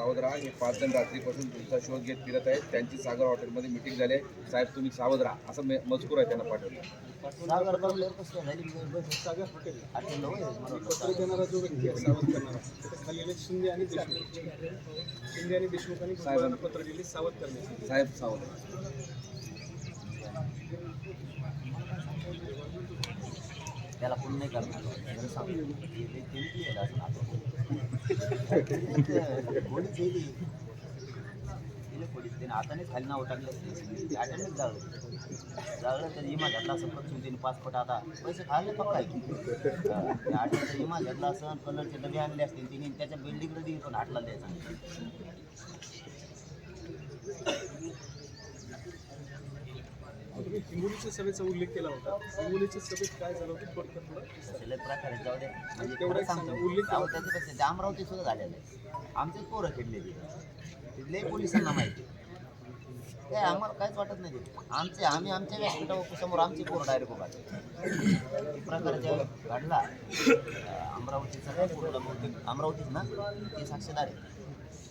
सावध राहा हे पाच जण रात्रीपासून तुमचा शोध घेत फिरत आहेत. त्यांची सागर हॉटेलमध्ये मिटिंग झाली आहे. साहेब तुम्ही सावध राहा असं मे- मजकूर आहे त्यांना पाठवलं. पत्र सावध करणारा. त्याच्याखाली आले शिंदे आणि देशमुख. शिंदे आणि देशमुखांनी साहेबांना. पत्र दिले सावध करण्यासाठी साहेब सावध. त्याला कोण नाही करणार? जरा सांग. ते- ते- ते किती त्याने हातानेच खाली नाव टाकले असते जाळलं जाळलं तर इमा घातला असं पक्षून त्याने पासपोर्ट आता पैसे खाल्ले फक्त काय आठवड्याचा इमा घातला असं कलरचे डबे आणले असतील तिने त्याच्या बिल्डिंगला दिली पण हाटला द्यायचा हिंगोलीच्या सभेचा उल्लेख केला होता. हिंगोलीच्या सभेत काय झालं होतं? थोडक्यात प्रकारे जाऊ द्या म्हणजे तेवढं सांगा, उल्लेख अहो, त्याचं कसं ते अमरावती सुद्धा झालेलं आहे आमचेच पोरं खेळले तिथले पोलिसांना माहिती काय आम्हाला काहीच वाटत नाही ते. आमचे आम्ही आमच्या व्यासपीठासमोर आमचे पोरं डायरेक्ट उभा एक प्रकारे त्या घडला. अं, अमरावतीचा काय पोरला बहुतेक अमरावतीच ना? ते साक्षीदार आहे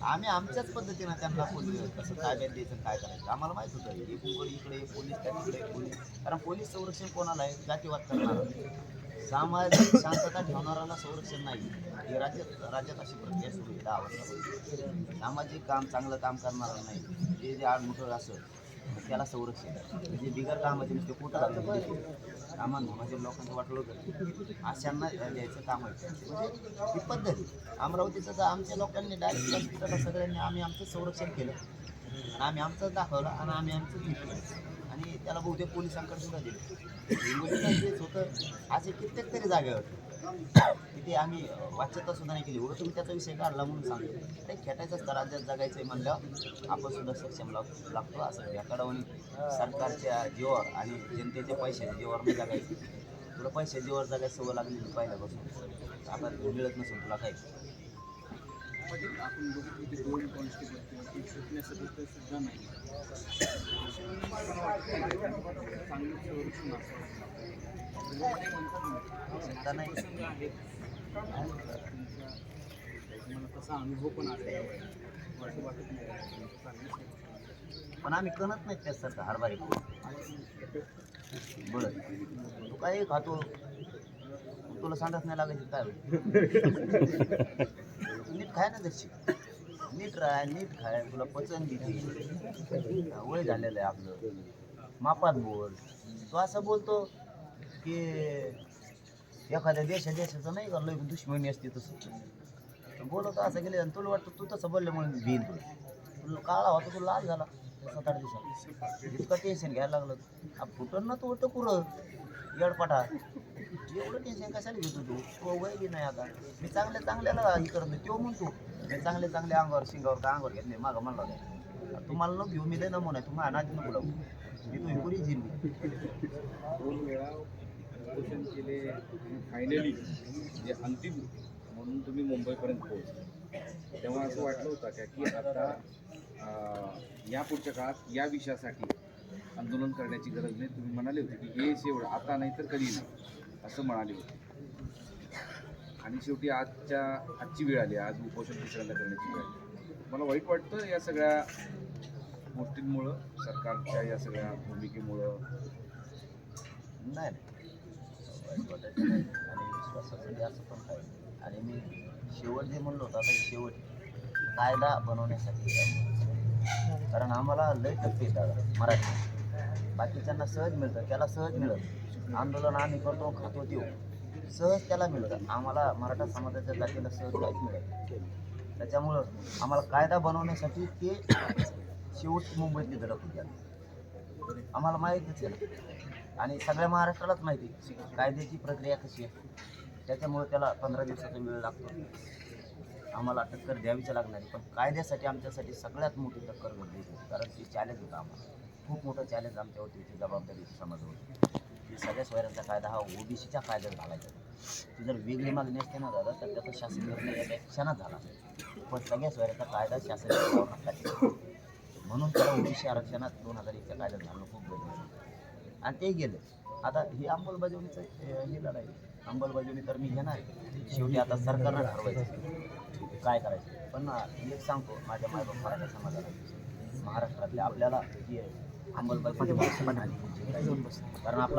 आम्ही आमच्याच पद्धतीनं त्यांना पोलीस कसं काय द्यायचं काय करायचं? आम्हाला माहीत होतं एकीकडे इकडे पोलीस त्या तिकडे पोलीस. कारण पोलीस संरक्षण कोणाला आहे? जातीवाद करणार. सामाजिक शांतता ठेवणाऱ्याला संरक्षण नाही. हे राज्यात राज्यात अशी प्रक्रिया सुरू आहे दहा वर्षापासून सामाजिक काम चांगलं काम करणारा नाही. जे जे आडमुठं असं त्याला संरक्षण म्हणजे बिगर कामाचे नुसते कुठं लागले कामा म्हणजे लोकांचं वाटलं होतं. अशांना द्यायचं काम आहे. म्हणजे ही पद्धत. अमरावतीचं तर आमच्या लोकांनी डायरेक्ट हॉस्पिटलला सगळ्यांनी आम्ही आमचं संरक्षण केलं. आणि आम्ही आमचं दाखवलं आणि आम्ही आमचं घेतलं आणि त्याला बहुतेक पोलिसांकडे सुद्धा दिलं. म्हणजे तेच होतं असे कित्येक तरी जागे होते तिथे आम्ही अं, वाच्यता सुद्धा नाही केली. उलट तुम्ही त्याचा विषय काढला म्हणून सांगतो. ते खेटायचं असतं राज्यात जगायचं आहे आपण सुद्धा सक्षम लाग लागतो असं. याकडवून सरकारच्या जीवावर आणि जनतेच्या पैशाच्या जीवावर नाही जगायचं. तुला पैशा देवर जागा सवय लागली पहिल्यापासून. आता मिळत नसून तुला काही. आपण तसा अनुभव पण पण आम्ही कणत नाही त्याच सर हरभारी बरं. तू काय खातो? तुला सांडत नाही लागायचं काय नीट खाय ना दर्शी नीट राहाय नीट खाय. तुला पचन दिली वय झालेलं आहे आपलं. मापात बोल. तो असं बोलतो की एखाद्या देशा देशाचं नाही का लय दुश्मनी असते तसं. बोलत असं गेले आणि तुला वाटतं तू तसं बोललं म्हणून घेईन तुला. तुला काळा होता तू लाल झाला. सात आठ दिवसात. इतकं टेन्शन घ्यायला लागलं. फुटन ना तू होतं पुरं येडपाटा. एवढं टेन्शन कशाला घेतो तू? तो वय बी नाही आता. मी चांगल्या चांगल्याला हे करत नाही तो म्हणतो. मी चांगले चांगले अंगावर शिंगावर का अंगावर घेत नाही मागं म्हणला नाही तुम्हाला न घेऊ मी लय नमून आहे. तुम्हाला अनाज नको लागू मी तुम्ही पुरी झिरली उपोषण केले फायनली जे अंतिम म्हणून तुम्ही मुंबईपर्यंत पोहोचले. तेव्हा असं वाटलं होतं का की आता या पुढच्या काळात या विषयासाठी आंदोलन करण्याची गरज नाही. तुम्ही म्हणाले होते की हे शेवट आता नाही तर कधी नाही असं म्हणाले होते. आणि शेवटी आजच्या आजची वेळ आली आज उपोषण दुसऱ्यांदा करण्याची वेळ आली. मला वाईट वाटतं या सगळ्या गोष्टींमुळं सरकारच्या या सगळ्या भूमिकेमुळं. नाही. आणि असं पण आणि मी शेवट जे म्हणलो होतं आता शेवट कायदा बनवण्यासाठी कारण आम्हाला लय टप्पे आहेत दादा मराठी बाकीच्यांना सहज मिळतं त्याला सहज मिळत आंदोलन आम्ही करतो खातो देऊ सहज त्याला मिळतं. आम्हाला मराठा समाजाच्या जातीला सहज काहीच मिळत त्याच्यामुळं आम्हाला कायदा बनवण्यासाठी ते शेवट मुंबईतली धडक होती आम्हाला माहितीच आहे आणि सगळ्या महाराष्ट्रालाच माहिती कायद्याची प्रक्रिया कशी आहे. त्याच्यामुळे त्याला पंधरा दिवसाचा वेळ लागतो. आम्हाला टक्कर द्यावीच लागणार आहे. पण कायद्यासाठी आमच्यासाठी सगळ्यात मोठी टक्कर म्हणजे गरजेची कारण ती चॅलेंज होता आम्हाला. खूप मोठं चॅलेंज आमच्यावरती ती जबाबदारी होती की सगळ्या सोयऱ्यांचा कायदा हा ओबीसीच्या कायद्यात घालायचा. ती जर वेगळी मागणी असते ना दादा तर त्याचा शासन निर्णय क्षणात झाला. पण सगळ्या सोयऱ्याचा कायदा शासन म्हणून त्याला ओबीसी आरक्षणात दोन हजार एकच्या कायद्यात घालणं खूप गरजेचं आणि ते गेलं. आता ही अंमलबजावणीचं हे लढाई. अंमलबजावणी तर मी घेणार आहे. शेवटी आता सरकारनं ठरवायचं काय करायचं? पण एक सांगतो माझ्या मायबाप मराठा समाजाला. महाराष्ट्रातल्या आपल्याला जी अंमलबजावणी कारण आपला